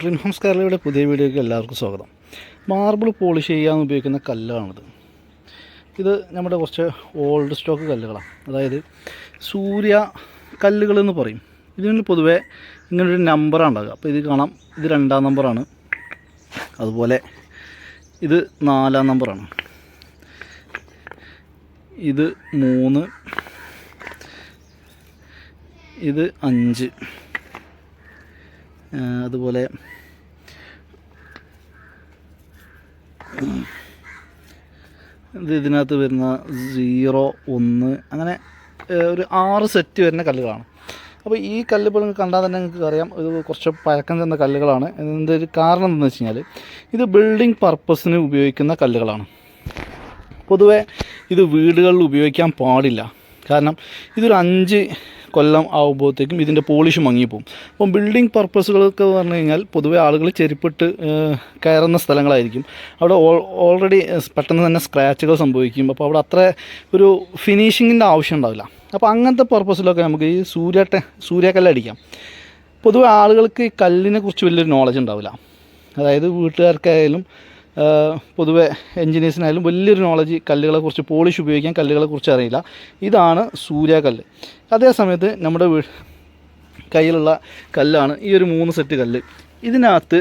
Dream Holmes കേരളയുടെ പുതിയ വീഡിയോയ്ക്ക് എല്ലാവർക്കും സ്വാഗതം. മാർബിൾ പോളിഷ് ചെയ്യാൻ ഉപയോഗിക്കുന്ന കല്ലാണിത്. ഇത് നമ്മുടെ കുറച്ച് ഓൾഡ് സ്റ്റോക്ക് കല്ലുകളാണ്. അതായത് സൂര്യ കല്ലുകൾ എന്ന് പറയും. ഇതിന് പൊതുവേ ഇങ്ങനൊരു നമ്പറാണ് ഉണ്ടാകുക അപ്പോൾ ഇത് കാണാം. ഇത് രണ്ടാം നമ്പറാണ് അതുപോലെ ഇത് നാലാം നമ്പറാണ് ഇത് മൂന്ന്. ഇത് അഞ്ച്. അതുപോലെ ഇത് ഇതിനകത്ത് വരുന്ന സീറോ ഒന്ന് അങ്ങനെ ഒരു ആറ് സെറ്റ് വരുന്ന കല്ലുകളാണ്. അപ്പോൾ ഈ കല്ലുകൾ കണ്ടാൽ തന്നെ നിങ്ങൾക്ക് അറിയാം ഇത് കുറച്ച് പഴക്കം ചെന്ന കല്ലുകളാണ്. ഇതിന്റെ ഒരു കാരണം എന്താണെന്ന് വെച്ച് കഴിഞ്ഞാൽ ഇത് ബിൽഡിംഗ് പർപ്പസിന് ഉപയോഗിക്കുന്ന കല്ലുകളാണ്. പൊതുവേ ഇത് വീടുകളിൽ ഉപയോഗിക്കാൻ പാടില്ല. കാരണം ഇതൊരു അഞ്ച് കൊല്ലം ആകുമ്പോഴത്തേക്കും ഇതിന്റെ പോളിഷ് മങ്ങിപ്പോവും. അപ്പം ബിൽഡിംഗ് പർപ്പസുകളൊക്കെ പറഞ്ഞു കഴിഞ്ഞാൽ പൊതുവെ ആളുകൾ ചെരുപ്പിട്ട് കയറുന്ന സ്ഥലങ്ങളായിരിക്കും. അവിടെ ഓൾറെഡി പെട്ടെന്ന് തന്നെ സ്ക്രാച്ചുകൾ സംഭവിക്കും. അപ്പോൾ അവിടെ അത്ര ഒരു ഫിനിഷിങ്ങിന്റെ ആവശ്യം ഉണ്ടാവില്ല. അപ്പോൾ അങ്ങനത്തെ പർപ്പസിലൊക്കെ നമുക്ക് ഈ സൂര്യ സൂര്യക്കല്ലടിക്കാം പൊതുവെ ആളുകൾക്ക് ഈ കല്ലിനെ കുറിച്ച് വലിയൊരു നോളജ് ഉണ്ടാവില്ല. അതായത് വീട്ടുകാർക്കായാലും പൊതുവെ എൻജിനീയേഴ്സിനായാലും വലിയൊരു നോളജ് കല്ലുകളെ കുറിച്ച് പോളിഷ് ഉപയോഗിക്കാൻ കല്ലുകളെ കുറിച്ച് അറിയില്ല. ഇതാണ് സൂര്യകല്ല് അതേ സമയത്ത് നമ്മുടെ കയ്യിലുള്ള കല്ലാണ് ഈ ഒരു മൂന്ന് സെറ്റ് കല്ല്. ഇതിനകത്ത്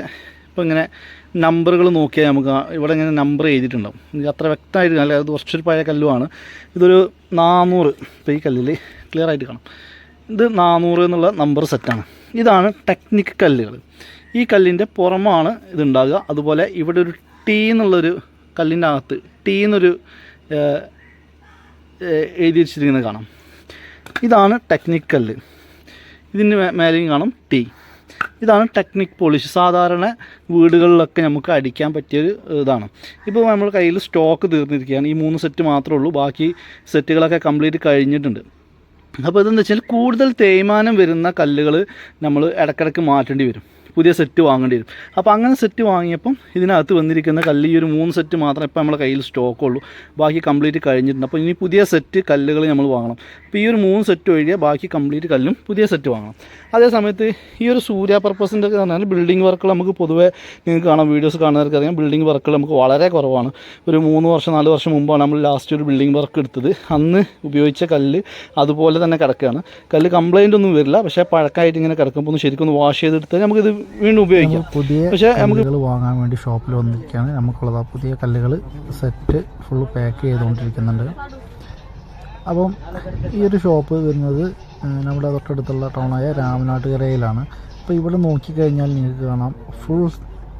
ഇപ്പോൾ ഇങ്ങനെ നമ്പറുകൾ നോക്കിയാൽ നമുക്ക് ഇവിടെ ഇങ്ങനെ നമ്പർ എഴുതിയിട്ടുണ്ടാവും. ഇത് അത്ര വ്യക്തമായിട്ട് അല്ല അത് കുറച്ചൊരു പഴയ കല്ലുമാണ്. ഇതൊരു നാനൂറ് ഇപ്പോൾ ഈ കല്ലിൽ ക്ലിയർ ആയിട്ട് കാണാം. ഇത് നാനൂറ് എന്നുള്ള നമ്പർ സെറ്റാണ് ഇതാണ് ടെക്നിക് കല്ലുകൾ. ഈ കല്ലിന്റെ പുറമാണ് ഇതുണ്ടാകുക അതുപോലെ ഇവിടെ ഒരു ടീ എന്നുള്ളൊരു കല്ലിന്റെ അകത്ത് ടീ എന്നൊരു എഴുതി വെച്ചിരിക്കുന്നത് കാണാം. ഇതാണ് ടെക്നിക് കല്ല്. ഇതിന് മേലെയും കാണും ടീ. ഇതാണ് ടെക്നിക് പോളിഷ്. സാധാരണ വീടുകളിലൊക്കെ നമുക്ക് അടിക്കാൻ പറ്റിയൊരു ഇതാണ്. ഇപ്പോൾ നമ്മൾ കയ്യിൽ സ്റ്റോക്ക് തീർന്നിരിക്കുകയാണ്. ഈ മൂന്ന് സെറ്റ് മാത്രമേ ഉള്ളൂ. ബാക്കി സെറ്റുകളൊക്കെ കംപ്ലീറ്റ് കഴിഞ്ഞിട്ടുണ്ട്. അപ്പോൾ ഇതെന്ന് വെച്ചാൽ കൂടുതൽ തേയ്മാനം വരുന്ന കല്ലുകൾ നമ്മൾ ഇടക്കിടക്ക് മാറ്റേണ്ടി വരും. പുതിയ സെറ്റ് വാങ്ങേണ്ടി വരും. അപ്പോൾ അങ്ങനെ സെറ്റ് വാങ്ങിയപ്പം ഇതിനകത്ത് വന്നിരിക്കുന്ന കല്ല് ഈ ഒരു മൂന്ന് സെറ്റ് മാത്രം ഇപ്പോൾ നമ്മുടെ കയ്യിൽ സ്റ്റോക്ക് ഉള്ളൂ. ബാക്കി കംപ്ലീറ്റ് കഴിഞ്ഞിട്ടുണ്ട്. അപ്പോൾ ഇനി പുതിയ സെറ്റ് കല്ലുകൾ നമ്മൾ വാങ്ങണം. അപ്പോൾ ഈ ഒരു മൂന്ന് സെറ്റ് ഒഴികെ ബാക്കി കംപ്ലീറ്റ് കല്ലും പുതിയ സെറ്റ് വാങ്ങണം. അതേ സമയത്ത് ഈ ഒരു സൂര്യ പർപ്പസിന്റെ ഒക്കെ പറഞ്ഞാൽ ബിൽഡിംഗ് വർക്കുകൾ നമുക്ക് പൊതുവേ നിങ്ങൾക്ക് കാണാം വീഡിയോസ് കാണുന്നവർക്ക് അറിയാം. ബിൽഡിംഗ് വർക്കുകൾ നമുക്ക് വളരെ കുറവാണ്. ഒരു മൂന്ന് വർഷം നാല് വർഷം മുമ്പാണ് നമ്മൾ ലാസ്റ്റ് ഒരു ബിൽഡിംഗ് വർക്ക് എടുത്തത്. അന്ന് ഉപയോഗിച്ച കല്ല് അതുപോലെ തന്നെ കിടക്കുകയാണ്. കല്ല് കംപ്ലൈന്റ് ഒന്നും വരില്ല. പക്ഷേ പഴക്കമായിട്ട് ഇങ്ങനെ കിടക്കുമ്പോൾ ഒന്ന് ശരിക്കും ഒന്ന് വാഷ് ചെയ്തെടുത്താൽ നമുക്കിത് വീണ്ടും ഉപയോഗിക്കാം. പുതിയ പക്ഷേ നമുക്ക് വാങ്ങാൻ വേണ്ടി ഷോപ്പിൽ വന്നിരിക്കുകയാണ്. നമുക്കുള്ളത് ആ പുതിയ കല്ലുകൾ സെറ്റ് ഫുള്ള് പാക്ക് ചെയ്തുകൊണ്ടിരിക്കുന്നുണ്ട്. അപ്പം ഈ ഒരു ഷോപ്പ് വരുന്നത് നമ്മുടെ തൊട്ടടുത്തുള്ള ടൗണായ രാമനാട്ടുകരയിലാണ്. അപ്പോൾ ഇവിടെ നോക്കിക്കഴിഞ്ഞാൽ നിങ്ങൾക്ക് കാണാം ഫുൾ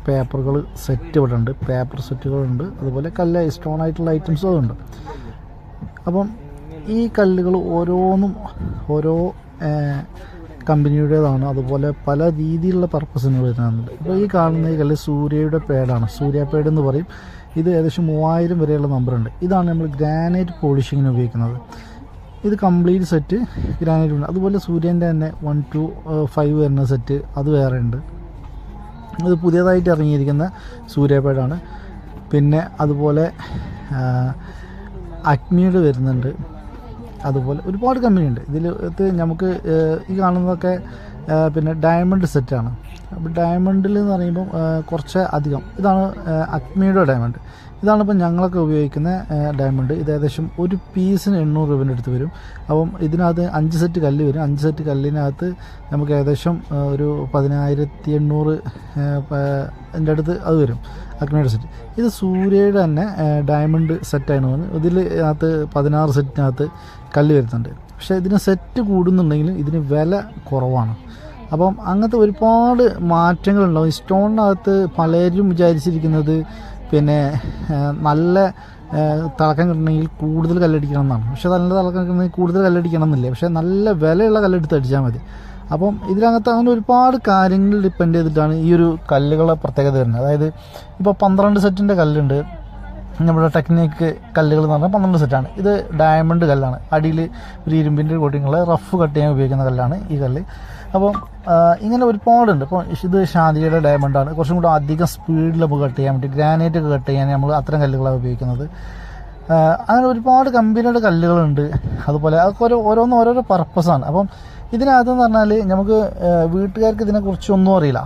പേപ്പറുകൾ സെറ്റ് ഇവിടെ ഉണ്ട്. പേപ്പർ സെറ്റുകളുണ്ട്. അതുപോലെ കല്ല് സ്റ്റോൺ ആയിട്ടുള്ള ഐറ്റംസും ഉണ്ട് അപ്പം ഈ കല്ലുകൾ ഓരോന്നും ഓരോ കമ്പനിയുടേതാണ്. അതുപോലെ പല രീതിയിലുള്ള പർപ്പസിന് വരുന്നുണ്ട്. ഇപ്പോൾ ഈ കാണുന്ന ഈ കല്ല് സൂര്യയുടെ പേഡാണ് സൂര്യ പേഡ് എന്ന് പറയും. ഇത് ഏകദേശം മൂവായിരം വരെയുള്ള നമ്പറുണ്ട് ഇതാണ് നമ്മൾ ഗ്രാനൈറ്റ് പോളിഷിങ്ങിന് ഉപയോഗിക്കുന്നത്. ഇത് കംപ്ലീറ്റ് സെറ്റ് ഗ്രാനൈറ്റ് ഉണ്ട് അതുപോലെ സൂര്യന്റെ തന്നെ വൺ ടു ഫൈവ് വരുന്ന സെറ്റ് അത് വേറെ ഉണ്ട്. ഇത് പുതിയതായിട്ട് ഇറങ്ങിയിരിക്കുന്ന സൂര്യപേടാണ്. പിന്നെ അതുപോലെ അഗ്നിയുടെ വരുന്നുണ്ട്. അതുപോലെ ഒരുപാട് കമ്പനി ഉണ്ട് ഇതിൽ ഇത് നമുക്ക് ഈ കാണുന്നതൊക്കെ പിന്നെ ഡയമണ്ട് സെറ്റാണ് അപ്പോൾ ഡയമണ്ടിൽ എന്ന് പറയുമ്പോൾ കുറച്ച് അധികം. ഇതാണ് അക്മിയുടെ ഡയമണ്ട് ഇതാണ് ഇപ്പം ഞങ്ങളൊക്കെ ഉപയോഗിക്കുന്ന ഡയമണ്ട് ഇത് ഏകദേശം ഒരു പീസിന് എണ്ണൂറ് രൂപേന്റെ അടുത്ത് വരും. അപ്പം ഇതിനകത്ത് അഞ്ച് സെറ്റ് കല്ല് വരും. അഞ്ച് സെറ്റ് കല്ലിനകത്ത് നമുക്ക് ഏകദേശം ഒരു പതിനായിരത്തി എണ്ണൂറ് എന്റെ അടുത്ത് അത് വരും. അഗ്നിയുടെ സെറ്റ് ഇത് സൂര്യയുടെ തന്നെ ഡയമണ്ട് സെറ്റാണ് ഇതിൽ അകത്ത് പതിനാറ് സെറ്റിനകത്ത് കല്ല് വരുന്നുണ്ട്. പക്ഷേ ഇതിന് സെറ്റ് കൂടുന്നുണ്ടെങ്കിലും ഇതിന് വില കുറവാണ്. അപ്പം അങ്ങനത്തെ ഒരുപാട് മാറ്റങ്ങളുണ്ടാവും. ഈ സ്റ്റോണിനകത്ത് പലരും വിചാരിച്ചിരിക്കുന്നത് പിന്നെ നല്ല തിളക്കം കിട്ടണമെങ്കിൽ കൂടുതൽ കല്ലടിക്കണം എന്നാണ്. പക്ഷെ നല്ല തിളക്കം കിട്ടണമെങ്കിൽ കൂടുതൽ കല്ലടിക്കണം എന്നില്ല പക്ഷെ നല്ല വിലയുള്ള കല്ലെടുത്ത് അടിച്ചാൽ മതി. അപ്പം ഇതിനകത്ത് അങ്ങനെ ഒരുപാട് കാര്യങ്ങൾ ഡിപ്പെൻഡ് ചെയ്തിട്ടാണ് ഈ ഒരു കല്ലുകളെ പ്രത്യേകത വരുന്നത്. അതായത് ഇപ്പോൾ പന്ത്രണ്ട് സെറ്റിന്റെ കല്ലുണ്ട്. നമ്മുടെ ടെക്നിക്ക് കല്ലുകൾ എന്ന് പറഞ്ഞാൽ പന്ത്രണ്ട് സെറ്റാണ് ഇത് ഡയമണ്ട് കല്ലാണ്. അടിയിൽ ഒരു ഇരുമ്പിന്റെ കോട്ടിങ്ങുള്ള റഫ് കട്ട് ചെയ്യാൻ ഉപയോഗിക്കുന്ന കല്ലാണ് ഈ കല്ല്. അപ്പം ഇങ്ങനെ ഒരുപാടുണ്ട്. ഇപ്പോൾ ഇത് ഷാന്തിയുടെ ഡയമണ്ടാണ് കുറച്ചും കൂടെ അധികം സ്പീഡിൽ നമുക്ക് കട്ട് ചെയ്യാൻ വേണ്ടി ഗ്രാനൈറ്റ് ഒക്കെ കട്ട് ചെയ്യാൻ നമ്മൾ അത്തരം കല്ലുകളാണ് ഉപയോഗിക്കുന്നത്. അങ്ങനെ ഒരുപാട് കമ്പനിയുടെ കല്ലുകളുണ്ട്. അതുപോലെ അതൊക്കെ ഓരോ ഓരോന്നും ഓരോരോ പർപ്പസാണ്. അപ്പം ഇതിനകത്തെന്ന് പറഞ്ഞാൽ നമുക്ക് വീട്ടുകാർക്ക് ഇതിനെക്കുറിച്ചൊന്നും അറിയില്ല.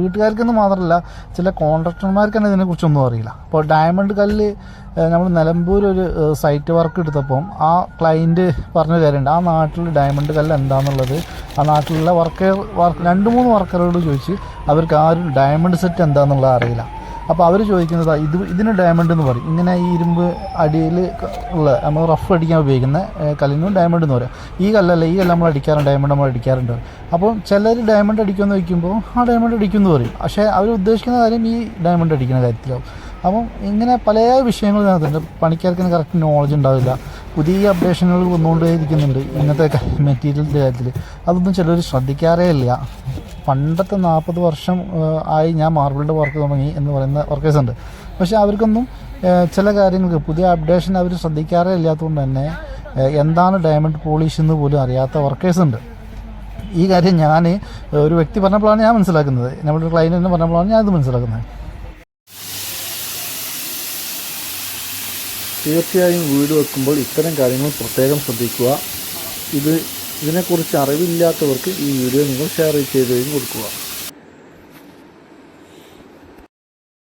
വീട്ടുകാർക്കെന്ന് മാത്രമല്ല ചില കോൺട്രാക്ടർമാർക്ക് തന്നെ ഇതിനെക്കുറിച്ചൊന്നും അറിയില്ല. അപ്പോൾ ഡയമണ്ട് കല്ല് നമ്മൾ നിലമ്പൂർ ഒരു സൈറ്റ് വർക്ക് എടുത്തപ്പം ആ ക്ലയന്റ് പറഞ്ഞ കാര്യമുണ്ട്. ആ നാട്ടിൽ ഡയമണ്ട് കല്ല് എന്താണെന്നുള്ളത് ആ നാട്ടിലുള്ള വർക്കർ വർക്ക് രണ്ട് മൂന്ന് വർക്കറോട് ചോദിച്ച് അവർക്ക് ആരും ഡയമണ്ട് സെറ്റ് എന്താണെന്നുള്ളത് അറിയില്ല. അപ്പോൾ അവർ ചോദിക്കുന്നത് ഇത് ഇതിന് ഡയമണ്ട് എന്ന് പറയും. ഇങ്ങനെ ഈ ഇരുമ്പ് അടിയിൽ ഉള്ള നമ്മൾ റഫ് അടിക്കാൻ ഉപയോഗിക്കുന്ന കല്ലിനും ഡയമണ്ട് എന്ന് പറയും. ഈ കല്ലല്ല ഈ കല്ല് നമ്മൾ അടിക്കാറുണ്ട് ഡയമണ്ട് നമ്മൾ അടിക്കാറുണ്ട്. അപ്പോൾ ചിലർ ഡയമണ്ട് അടിക്കുമെന്ന് വയ്ക്കുമ്പോൾ ആ ഡയമണ്ട് അടിക്കുമെന്ന് പറയും. പക്ഷേ അവർ ഉദ്ദേശിക്കുന്ന കാര്യം ഈ ഡയമണ്ട് അടിക്കുന്ന കാര്യത്തിലാവും. അപ്പം ഇങ്ങനെ പല വിഷയങ്ങൾ ഇതിനകത്തുണ്ട്. പണിക്കാർക്ക് കറക്റ്റ് നോളജ് ഉണ്ടാവില്ല. പുതിയ അപ്ഡേഷനുകൾ വന്നുകൊണ്ടേ ഇരിക്കുന്നുണ്ട് ഇന്നത്തെ മെറ്റീരിയലിന്റെ കാര്യത്തിൽ അതൊന്നും ചിലർ ശ്രദ്ധിക്കാറേ ഇല്ല. പണ്ടത്തെ നാൽപ്പത് വർഷം ആയി ഞാൻ മാർബിളിന്റെ വർക്ക് തുടങ്ങി എന്ന് പറയുന്ന വർക്കേഴ്സ് ഉണ്ട്. പക്ഷേ അവർക്കൊന്നും ചില കാര്യങ്ങൾക്ക് പുതിയ അപ്ഡേഷൻ അവർ ശ്രദ്ധിക്കാറേ ഇല്ലാത്തതുകൊണ്ട് തന്നെ എന്താണ് ഡയമണ്ട് പോളിഷ് എന്ന് പോലും അറിയാത്ത വർക്കേഴ്സ് ഉണ്ട്. ഈ കാര്യം ഞാൻ ഒരു വ്യക്തി പറഞ്ഞപ്പോഴാണ് ഞാൻ മനസ്സിലാക്കുന്നത്. നമ്മുടെ തന്നെ പറഞ്ഞപ്പോഴാണ് ഞാനിത് മനസ്സിലാക്കുന്നത്. തീർച്ചയായും വീട് വെക്കുമ്പോൾ ഇത്തരം കാര്യങ്ങൾ പ്രത്യേകം ശ്രദ്ധിക്കുക. ഇത് ഇതിനെക്കുറിച്ച് അറിവില്ലാത്തവർക്ക് ഈ വീഡിയോ നിങ്ങൾ ഷെയർ ചെയ്തുകയും കൊടുക്കുക.